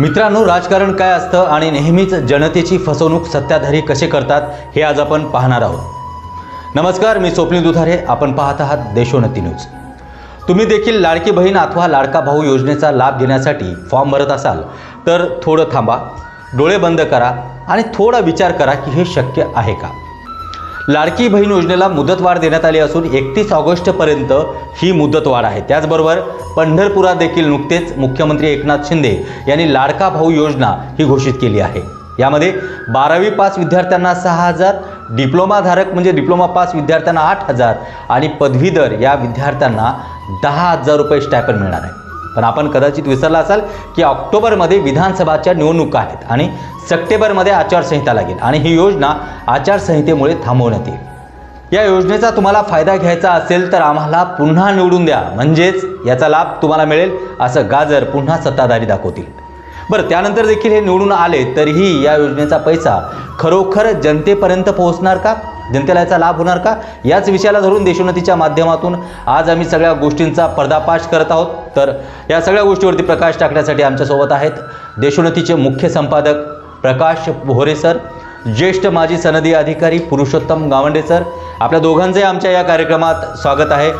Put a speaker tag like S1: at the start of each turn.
S1: मित्रांनो राजकारण काय असतं आणि नेहमीच जनतेची फसवणूक सत्ताधारी कसे करतात हे आज आपण पाहणार आहोत. नमस्कार मी स्वप्नील दुधारे. आपण पाहत आहात देशोन्नती न्यूज. तुम्ही देखील लाडकी बहीण अथवा लाडका भाऊ योजनेचा लाभ घेण्यासाठी फॉर्म भरत असाल तर थोडं थांबा डोळे बंद करा आणि थोडा विचार करा की हे शक्य आहे का? लाडकी बहीण योजनेला मुदतवाढ देण्यात आली असून एकतीस ऑगस्टपर्यंत ही मुदतवाढ आहे. त्याचबरोबर पंढरपुरात देखील नुकतेच मुख्यमंत्री एकनाथ शिंदे यांनी लाडका भाऊ योजना ही घोषित केली आहे. यामध्ये बारावी पास विद्यार्थ्यांना सहा हजार डिप्लोमाधारक म्हणजे डिप्लोमा पास विद्यार्थ्यांना आठ हजार आणि पदवीधर या विद्यार्थ्यांना दहा हजार रुपये स्टॅपन मिळणार आहे. पण आपण कदाचित विसरला असाल की ऑक्टोबरमध्ये विधानसभाच्या निवडणुका आहेत आणि सप्टेंबरमध्ये आचारसंहिता लागेल आणि ही योजना आचारसंहितेमुळे थांबवण्यात येईल. या योजनेचा तुम्हाला फायदा घ्यायचा असेल तर आम्हाला पुन्हा निवडून द्या. म्हणजेच याचा लाभ तुम्हाला मिळेल असं गाजर पुन्हा सत्ताधारी दाखवतील. बरं त्यानंतर देखील हे निवडून आले तरीही या योजनेचा पैसा खरोखर जनतेपर्यंत पोहोचणार का? जनतेला याचा लाभ होणार का? याच विषयाला धरून देशोन्नतीच्या माध्यमातून आज आम्ही सगळ्या गोष्टींचा पर्दापाश करत आहोत. तर या सगळ्या गोष्टीवरती प्रकाश टाकण्यासाठी आमच्यासोबत आहेत देशोन्नतीचे मुख्य संपादक प्रकाश भोरे सर ज्येष्ठ माजी सनदी अधिकारी पुरुषोत्तम गावंडे सर. आपल्या दोघांचे आमच्या या कार्यक्रमात स्वागत आहे.